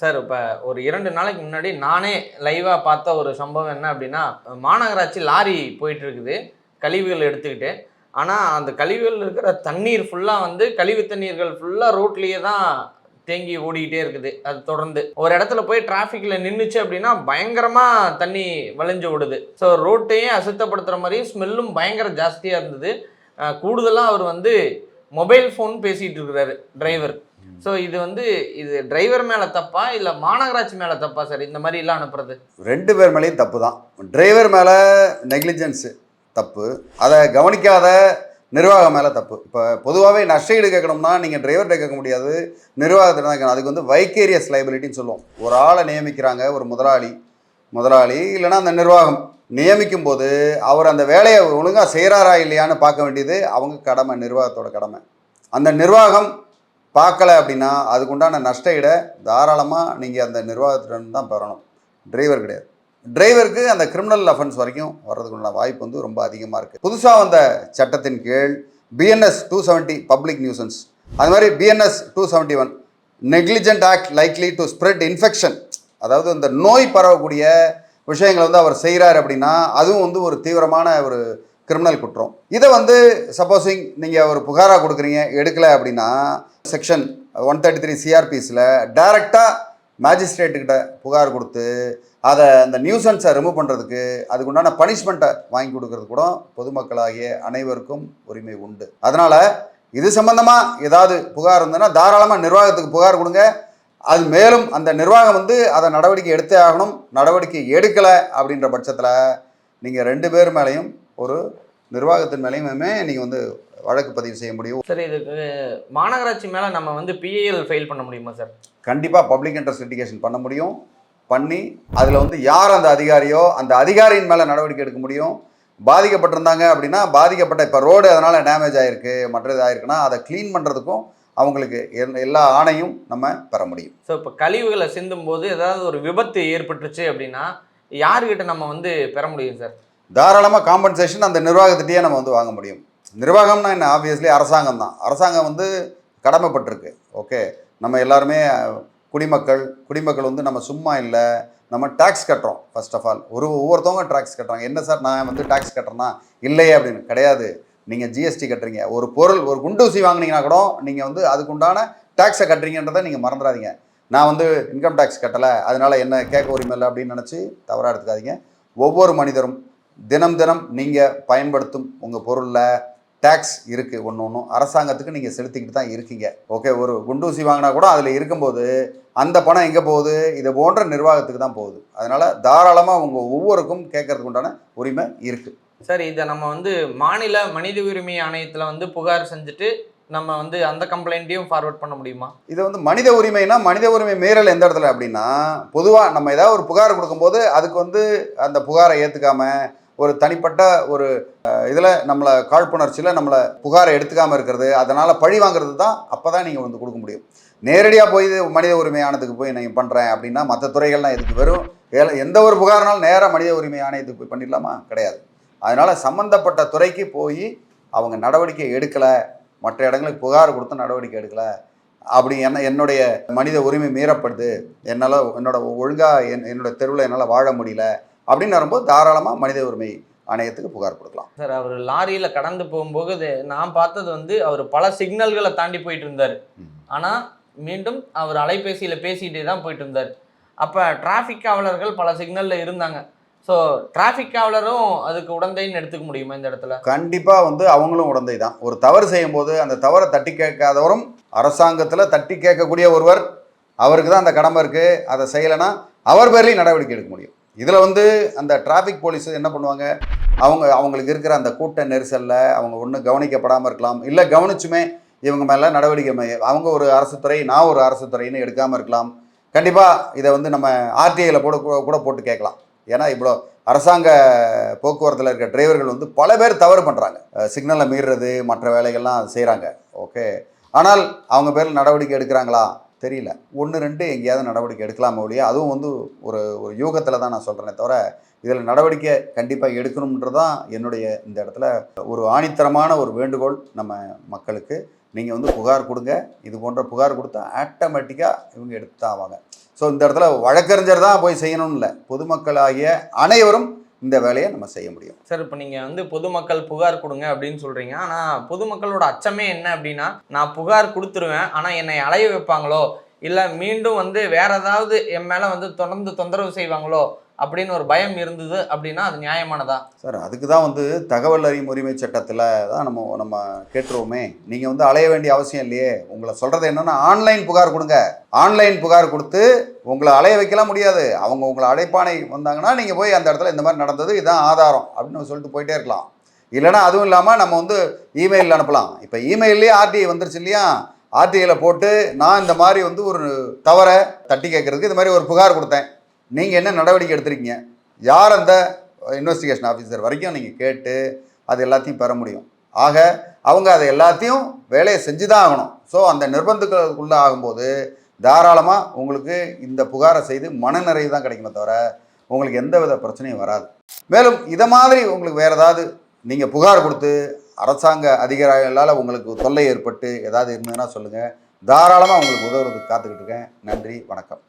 Sir இப்போ ஒரு இரண்டு நாளைக்கு முன்னாடி நானே லைவாக பார்த்த ஒரு சம்பவம் என்ன அப்படின்னா மாநகராட்சி லாரி போயிட்டு இருக்குது கழிவுகள் எடுத்துக்கிட்டு. ஆனால் அந்த கழிவுகள் இருக்கிற தண்ணீர் ஃபுல்லாக வந்து கழிவு தண்ணீர்கள் ஃபுல்லாக ரோட்லேயே தான் தேங்கி ஓடிக்கிட்டே இருக்குது. அது தொடர்ந்து. ஒரு இடத்துல போய் டிராஃபிக்கில் நின்றுச்சு அப்படின்னா பயங்கரமாக தண்ணி வளைஞ்சு விடுது ஸோ ரோட்டையே அசுத்தப்படுத்துகிற மாதிரி ஸ்மெல்லும் பயங்கர ஜாஸ்தியாக இருந்தது. கூடுதலாக அவர் வந்து மொபைல் ஃபோன் பேசிகிட்டு இருக்கிறாரு டிரைவர் ஸோ இது வந்து இது டிரைவர் மேலே தப்பா இல்லை மாநகராட்சி மேலே தப்பா சார் இந்த மாதிரி எல்லாம் அனுப்புறது. ரெண்டு பேர் மேலேயும் தப்பு தான். டிரைவர் மேலே நெக்லிஜென்ஸு தப்பு. அதை கவனிக்காத நிர்வாகம் மேலே தப்பு. இப்போ பொதுவாகவே நஷ்டஈடு கேட்கணும்னா நீங்கள் டிரைவர்கிட்ட கேட்க முடியாது. நிர்வாகத்தில் தான் கேட்கணும். அதுக்கு வந்து வைக்கேரியஸ் லைபிலிட்டின்னு சொல்லுவோம். ஒரு ஆளை நியமிக்கிறாங்க ஒரு முதலாளி. முதலாளி இல்லைன்னா அந்த நிர்வாகம் நியமிக்கும் போது அவர் அந்த வேலையை ஒழுங்காக செய்கிறாரா இல்லையான்னு பார்க்க வேண்டியது அவங்க கடமை நிர்வாகத்தோட கடமை. அந்த நிர்வாகம் பார்க்கல அப்படின்னா அதுக்குண்டான நஷ்ட ஈடை தாராளமாக நீங்கள் அந்த நிர்வாகத்திடம் தான் பெறணும். டிரைவர் கிடையாது. டிரைவருக்கு அந்த கிரிமினல் அஃபென்ஸ் வரைக்கும் வர்றதுக்குள்ள வாய்ப்பு வந்து ரொம்ப அதிகமாக இருக்குது புதுசாக வந்த சட்டத்தின் கீழ் BNS two seventy public nuisance அது மாதிரி BNS two seventy one negligent act likely to spread infection அதாவது இந்த நோய் பரவக்கூடிய விஷயங்களை வந்து அவர் செய்கிறார் அப்படின்னா அதுவும் வந்து ஒரு தீவிரமான ஒரு கிரிமினல் குற்றம். இதை வந்து சப்போஸிங் நீங்கள் ஒரு புகாராக கொடுக்குறீங்க எடுக்கலை அப்படின்னா செக்ஷன் ஒன் தேர்ட்டி த்ரீ சிஆர்பிஸில் டைரெக்டாக மேஜிஸ்ட்ரேட்டுக்கிட்ட புகார் கொடுத்து அதை அந்த நியூசன்ஸை ரிமூவ் பண்ணுறதுக்கு அதுக்குண்டான பனிஷ்மெண்ட்டை வாங்கி கொடுக்கறது கூட பொதுமக்களாகிய அனைவருக்கும் உரிமை உண்டு. அதனால் இது சம்மந்தமாக ஏதாவது புகார் இருந்ததுன்னா தாராளமாக நிர்வாகத்துக்கு புகார் கொடுங்க. அது மேலும் அந்த நிர்வாகம் வந்து அதை நடவடிக்கை எடுத்தே ஆகணும். நடவடிக்கை எடுக்கலை அப்படின்ற பட்சத்தில் நீங்கள் ரெண்டு பேர் மேலேயும் ஒரு நிர்வாகத்தின் மேலேயுமே நீங்கள் வந்து வழக்கு பதிவு செய்ய முடியும். சார் இதுக்கு மாநகராட்சி மேலே நம்ம வந்து பிஏஎல் ஃபைல் பண்ண முடியுமா சார்? கண்டிப்பாக பப்ளிக் இன்ட்ரெஸ்ட் லிட்டிகேஷன் பண்ண முடியும். பண்ணி அதில் வந்து யார் அந்த அதிகாரியோ அந்த அதிகாரியின் மேலே நடவடிக்கை எடுக்க முடியும். பாதிக்கப்பட்டிருந்தாங்க அப்படின்னா பாதிக்கப்பட்ட இப்போ ரோடு அதனால் டேமேஜ் ஆகிருக்கு மற்ற இதாகிருக்குன்னா அதை க்ளீன் பண்ணுறதுக்கும் அவங்களுக்கு எல்- எல்லா ஆணையும் நம்ம பெற முடியும். ஸோ இப்போ கழிவுகளை சிந்தும் போது ஏதாவது ஒரு விபத்து ஏற்பட்டுச்சு அப்படின்னா யாருக்கிட்ட நம்ம வந்து பெற முடியும் சார்? தாராளமாக காம்பன்சேஷன் அந்த நிர்வாகத்திட்டே நம்ம வந்து வாங்க முடியும். நிர்வாகம்னா என்ன? ஆப்வியஸ்லி அரசாங்கம் தான். அரசாங்கம் வந்து கடமைப்பட்டிருக்கு. ஓகே நம்ம எல்லாருமே குடிமக்கள் குடிமக்கள் வந்து நம்ம சும்மா இல்லை. நம்ம டேக்ஸ் கட்டுறோம் ஃபர்ஸ்ட் ஆஃப் ஆல் ஒரு ஒவ்வொருத்தவங்க டேக்ஸ் கட்டுறாங்க. என்ன சார் நான் வந்து டேக்ஸ் கட்டுறேன்னா? இல்லையே அப்படின்னு. கிடையாது. நீங்கள் ஜிஎஸ்டி கட்டுறீங்க. ஒரு பொருள் ஒரு குண்டூசி வாங்குனீங்கன்னா கூட நீங்கள் வந்து அதுக்குண்டான டேக்ஸை கட்டுறீங்கன்றதை நீங்கள் மறந்துடாதீங்க. நான் வந்து இன்கம் டேக்ஸ் கட்டலை. அதனால் என்ன கேட்க உரிமை இல்லை அப்படின்னு நினச்சி தவறாக எடுத்துக்காதீங்க. ஒவ்வொரு மனிதரும் தினம் தினம் நீங்கள் பயன்படுத்தும் உங்கள் பொருளில் டேக்ஸ் இருக்குது ஒன்று ஒன்றும் அரசாங்கத்துக்கு நீங்கள் செலுத்திக்கிட்டு தான் இருக்கீங்க. ஓகே ஒரு குண்டூசி வாங்கினா கூட அதில் இருக்கும்போது அந்த பணம் எங்கே போகுது? இது போன்ற நிர்வாகத்துக்கு தான் போகுது. அதனால் தாராளமாக உங்கள் ஒவ்வொருக்கும் கேட்கறதுக்கு உண்டான உரிமை இருக்குது சார் இதை நம்ம வந்து மாநில மனித உரிமை ஆணையத்தில் வந்து புகார் செஞ்சுட்டு நம்ம வந்து அந்த கம்ப்ளைண்ட்டையும் ஃபார்வர்ட் பண்ண முடியுமா? இது வந்து மனித உரிமைனா மனித உரிமை மீறல் எந்த இடத்துல அப்படின்னா பொதுவாக நம்ம ஏதாவது ஒரு புகார் கொடுக்கும்போது அதுக்கு வந்து அந்த புகாரை ஏற்றுக்காம ஒரு தனிப்பட்ட ஒரு இதில் நம்மளை காழ்ப்புணர்ச்சியில் நம்மளை புகாரை எடுத்துக்காமல் இருக்கிறது அதனால் பழி வாங்குறது தான் அப்போ தான் நீங்கள் வந்து கொடுக்க முடியும். நேரடியாக போய் மனித உரிமை ஆணையத்துக்கு போய் நீங்கள் பண்ணுறேன் அப்படின்னா மற்ற துறைகள்லாம் எதுக்கு வெறும் ஏல- எந்த ஒரு புகார்னாலும் நேராக மனித உரிமை ஆணையத்துக்கு போய் பண்ணிடலாமா? கிடையாது. அதனால் சம்மந்தப்பட்ட துறைக்கு போய் அவங்க நடவடிக்கை எடுக்கலை மற்ற இடங்களுக்கு புகார் கொடுத்து நடவடிக்கை எடுக்கலை அப்படி என்ன என்னுடைய மனித உரிமை மீறப்படுது என்னால் என்னோட ஒழுங்காக என் என்னோட தெருவில் என்னால் வாழ முடியல அப்படின்னு வரும்போது தாராளமாக மனித உரிமை ஆணையத்துக்கு புகார் கொடுக்கலாம். சார் அவர் லாரியில் கடந்து போகும்போது நான் பார்த்தது வந்து அவர் பல சிக்னல்களை தாண்டி போயிட்டு இருந்தார். ஆனால் மீண்டும் அவர் அலைபேசியில் பேசிகிட்டே தான் போயிட்டு இருந்தார். அப்போ டிராஃபிக் காவலர்கள் பல சிக்னலில் இருந்தாங்க. ஸோ டிராஃபிக் காவலரும் அதுக்கு உடந்தைன்னு எடுத்துக்க முடியுமா இந்த இடத்துல? கண்டிப்பாக வந்து அவங்களும் உடந்தை தான். ஒரு தவறு செய்யும்போது அந்த தவறை தட்டி கேட்காதவரும் அரசாங்கத்தில் தட்டி கேட்கக்கூடிய ஒருவர் அவருக்கு தான் அந்த கடமை இருக்குது அதை செய்யலைன்னா அவர் பேர்லேயும் நடவடிக்கை எடுக்க முடியும். இதில் வந்து அந்த டிராஃபிக் போலீஸ் என்ன பண்ணுவாங்க? அவங்க அவங்களுக்கு இருக்கிற அந்த கூட்ட நெரிசலில் அவங்க ஒன்றும் கவனிக்கப்படாமல் இருக்கலாம். இல்லை கவனிச்சுமே இவங்க மேலே நடவடிக்கை அவங்க ஒரு அரசு துறை நான் ஒரு அரசு துறைன்னு எடுக்காமல் இருக்கலாம். கண்டிப்பாக இதை வந்து நம்ம ஆர்டிஐயில் போட கூட போட்டு கேட்கலாம். ஏன்னா இவ்வளோ அரசாங்க போக்குவரத்தில் இருக்க டிரைவர்கள் வந்து பல பேர் தவறு பண்ணுறாங்க சிக்னலை மீறுறது மற்ற வேலைகள்லாம் செய்கிறாங்க ஓகே ஆனால் அவங்க பேரில் நடவடிக்கை எடுக்கிறாங்களா? தெரியல. ஒன்று ரெண்டு எங்கேயாவது நடவடிக்கை எடுக்கலாமா ஒழிய? அதுவும் வந்து ஒரு ஒரு யூகத்தில் தான் நான் சொல்கிறேனே தவிர இதில் நடவடிக்கை கண்டிப்பாக எடுக்கணுன்றது தான் என்னுடைய இந்த இடத்துல ஒரு ஆணித்தரமான ஒரு வேண்டுகோள் நம்ம மக்களுக்கு. நீங்கள் வந்து புகார் கொடுங்க. இது போன்ற புகார் கொடுத்தா ஆட்டோமேட்டிக்காக இவங்க எடுத்து தான் ஆவாங்க. ஸோ இந்த இடத்துல வழக்கறிஞர் தான் போய் செய்யணும்னு இல்லை. பொதுமக்களாகிய அனைவரும் இந்த வேலையை நம்ம செய்ய முடியும். சார் இப்போ நீங்கள் வந்து பொதுமக்கள் புகார் கொடுங்க அப்படின்னு சொல்கிறீங்க ஆனால் பொதுமக்களோட அச்சமே என்ன அப்படின்னா நான் புகார் கொடுத்துருவேன் ஆனால் என்னை அலைய வைப்பாங்களோ? இல்லை மீண்டும் வந்து வேற ஏதாவது என் மேலே வந்து தொடர்ந்து தொந்தரவு செய்வாங்களோ? அப்படின்னு ஒரு பயம் இருந்தது அப்படின்னா அது நியாயமானதா? சார் அதுக்கு தான் வந்து தகவல் அறியும் உரிமை சட்டத்தில் தான் நம்ம நம்ம கேட்டுருவோமே. நீங்கள் வந்து அலைய வேண்டிய அவசியம் இல்லையே. உங்களை சொல்கிறது என்னென்னா ஆன்லைன் புகார் கொடுங்க. ஆன்லைன் புகார் கொடுத்து உங்களை அலைய வைக்கலாம் முடியாது. அவங்க உங்களை அழைப்பானை வந்தாங்கன்னா நீங்கள் போய் அந்த இடத்துல இந்த மாதிரி நடந்தது இதுதான் ஆதாரம் அப்படின்னு சொல்லிட்டு போயிட்டே இருக்கலாம். இல்லைன்னா அதுவும் இல்லாமல் நம்ம வந்து இமெயிலில் அனுப்பலாம். இப்போ இமெயிலே ஆர்டிஐ வந்துருச்சு இல்லையா? ஆர்டிஐயில் போட்டு நான் இந்த மாதிரி வந்து ஒரு தவறை தட்டி கேட்குறதுக்கு இந்த மாதிரி ஒரு புகார் கொடுத்தேன். நீங்கள் என்ன நடவடிக்கை எடுத்திருக்கீங்க? யார் அந்த இன்வெஸ்டிகேஷன் ஆஃபீஸர் வரைக்கும் நீங்கள் கேட்டு அது எல்லாத்தையும் பெற முடியும். ஆக அவங்க அதை எல்லாத்தையும் வேலையை செஞ்சு தான் ஆகணும். ஸோ அந்த நிர்பந்தங்களுக்குள்ளே ஆகும்போது தாராளமாக உங்களுக்கு இந்த புகாரை செய்து மனநிறைவு தான் கிடைக்குமே தவிர உங்களுக்கு எந்த வித பிரச்சனையும் வராது. மேலும் இதை மாதிரி உங்களுக்கு வேறு ஏதாவது நீங்கள் புகார் கொடுத்து அரசாங்க அதிகாரிகளால் உங்களுக்கு தொல்லை ஏற்பட்டு ஏதாவது இருந்ததுன்னா சொல்லுங்கள் தாராளமாக உங்களுக்கு உதவுறதுக்கு காத்துக்கிட்டு இருக்கேன். நன்றி வணக்கம்.